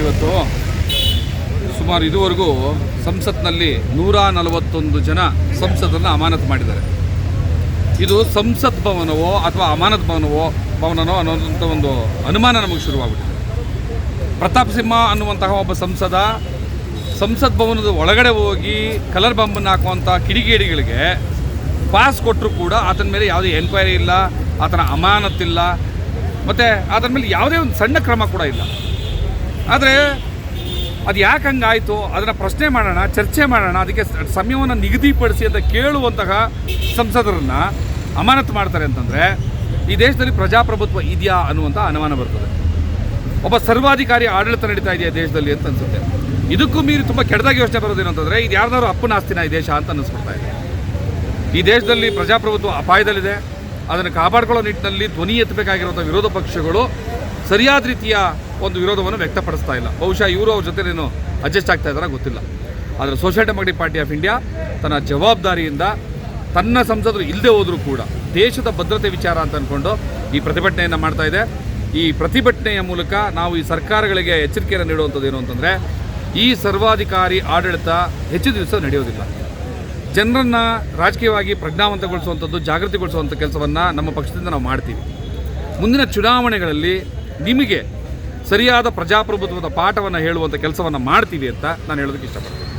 ಇವತ್ತು ಸುಮಾರು ಇದುವರೆಗೂ ಸಂಸತ್ನಲ್ಲಿ ನೂರ ನಲವತ್ತೊಂದು ಜನ ಸಂಸದನ್ನು ಅಮಾನತು ಮಾಡಿದ್ದಾರೆ. ಇದು ಸಂಸತ್ ಭವನವೋ ಅಥವಾ ಅಮಾನತ್ ಭವನವೋ, ಭವನನೋ ಅನ್ನೋದಂಥ ಒಂದು ಅನುಮಾನ ನಮಗೆ ಶುರುವಾಗ್ಬಿಟ್ಟಿದೆ. ಪ್ರತಾಪ್ ಸಿಂಹ ಅನ್ನುವಂತಹ ಒಬ್ಬ ಸಂಸದ ಸಂಸತ್ ಭವನದ ಒಳಗಡೆ ಹೋಗಿ ಕಲರ್ ಬಾಂಬನ್ನು ಹಾಕುವಂಥ ಕಿಡಿಗೇಡಿಗಳಿಗೆ ಪಾಸ್ ಕೊಟ್ಟರು ಕೂಡ ಆತನ ಮೇಲೆ ಯಾವುದೇ ಎನ್ಕ್ವೈರಿ ಇಲ್ಲ, ಆತನ ಅಮಾನತಿಲ್ಲ ಮತ್ತು ಆತನ ಮೇಲೆ ಯಾವುದೇ ಒಂದು ಸಣ್ಣ ಕ್ರಮ ಕೂಡ ಇಲ್ಲ. ಆದರೆ ಅದು ಯಾಕೆ ಹಂಗಾಯಿತು? ಅದನ್ನು ಪ್ರಶ್ನೆ ಮಾಡೋಣ, ಚರ್ಚೆ ಮಾಡೋಣ, ಅದಕ್ಕೆ ಸಮಯವನ್ನು ನಿಗದಿಪಡಿಸಿ ಅಂತ ಕೇಳುವಂತಹ ಸಂಸದರನ್ನು ಅಮಾನತು ಮಾಡ್ತಾರೆ ಅಂತಂದರೆ, ಈ ದೇಶದಲ್ಲಿ ಪ್ರಜಾಪ್ರಭುತ್ವ ಇದೆಯಾ ಅನ್ನುವಂಥ ಅನುಮಾನ ಬರ್ತದೆ. ಒಬ್ಬ ಸರ್ವಾಧಿಕಾರಿ ಆಡಳಿತ ನಡೀತಾ ಇದೆಯಾ ದೇಶದಲ್ಲಿ ಅಂತ ಅನಿಸುತ್ತೆ. ಇದಕ್ಕೂ ಮೀರಿ ತುಂಬ ಕೆಟ್ಟದಾಗಿ ಯೋಚನೆ ಬರೋದೇನು ಅಂತಂದರೆ, ಇದು ಯಾರ್ದಾರು ಅಪ್ಪನ ಆಸ್ತಿನ ಈ ದೇಶ ಅಂತ ಅನ್ನಿಸ್ಬಿಡ್ತಾ ಇದೆ. ಈ ದೇಶದಲ್ಲಿ ಪ್ರಜಾಪ್ರಭುತ್ವ ಅಪಾಯದಲ್ಲಿದೆ. ಅದನ್ನು ಕಾಪಾಡ್ಕೊಳ್ಳೋ ನಿಟ್ಟಿನಲ್ಲಿ ಧ್ವನಿ ಎತ್ತಬೇಕಾಗಿರುವಂಥ ವಿರೋಧ ಪಕ್ಷಗಳು ಸರಿಯಾದ ರೀತಿಯ ಒಂದು ವಿರೋಧವನ್ನು ವ್ಯಕ್ತಪಡಿಸ್ತಾ ಇಲ್ಲ. ಬಹುಶಃ ಇವರು ಅವ್ರ ಜೊತೆ ಏನು ಅಡ್ಜಸ್ಟ್ ಆಗ್ತಾ ಇದ್ದಾರಾ ಗೊತ್ತಿಲ್ಲ. ಆದರೆ social democratic party of India ತನ್ನ ಜವಾಬ್ದಾರಿಯಿಂದ ತನ್ನ ಸಂಸದರು ಇಲ್ಲದೆ ಹೋದರೂ ಕೂಡ ದೇಶದ ಭದ್ರತೆ ವಿಚಾರ ಅಂತ ಅಂದ್ಕೊಂಡು ಈ ಪ್ರತಿಭಟನೆಯನ್ನು ಮಾಡ್ತಾ ಇದೆ. ಈ ಪ್ರತಿಭಟನೆಯ ಮೂಲಕ ನಾವು ಈ ಸರ್ಕಾರಗಳಿಗೆ ಎಚ್ಚರಿಕೆಯನ್ನು ನೀಡುವಂಥದ್ದು ಏನು ಅಂತಂದರೆ, ಈ ಸರ್ವಾಧಿಕಾರಿ ಆಡಳಿತ ಹೆಚ್ಚು ದಿವಸ ನಡೆಯೋದಿಲ್ಲ. ಜನರನ್ನು ರಾಜಕೀಯವಾಗಿ ಪ್ರಜ್ಞಾವಂತಗೊಳಿಸುವಂಥದ್ದು, ಜಾಗೃತಿಗೊಳಿಸುವಂಥ ಕೆಲಸವನ್ನು ನಮ್ಮ ಪಕ್ಷದಿಂದ ನಾವು ಮಾಡ್ತೀವಿ. ಮುಂದಿನ ಚುನಾವಣೆಗಳಲ್ಲಿ ನಿಮಗೆ ಸರಿಯಾದ ಪ್ರಜಾಪ್ರಭುತ್ವದ ಪಾಠವನ್ನು ಹೇಳುವಂಥ ಕೆಲಸವನ್ನು ಮಾಡ್ತೀವಿ ಅಂತ ನಾನು ಹೇಳೋದಕ್ಕೆ ಇಷ್ಟಪಡ್ತೀನಿ.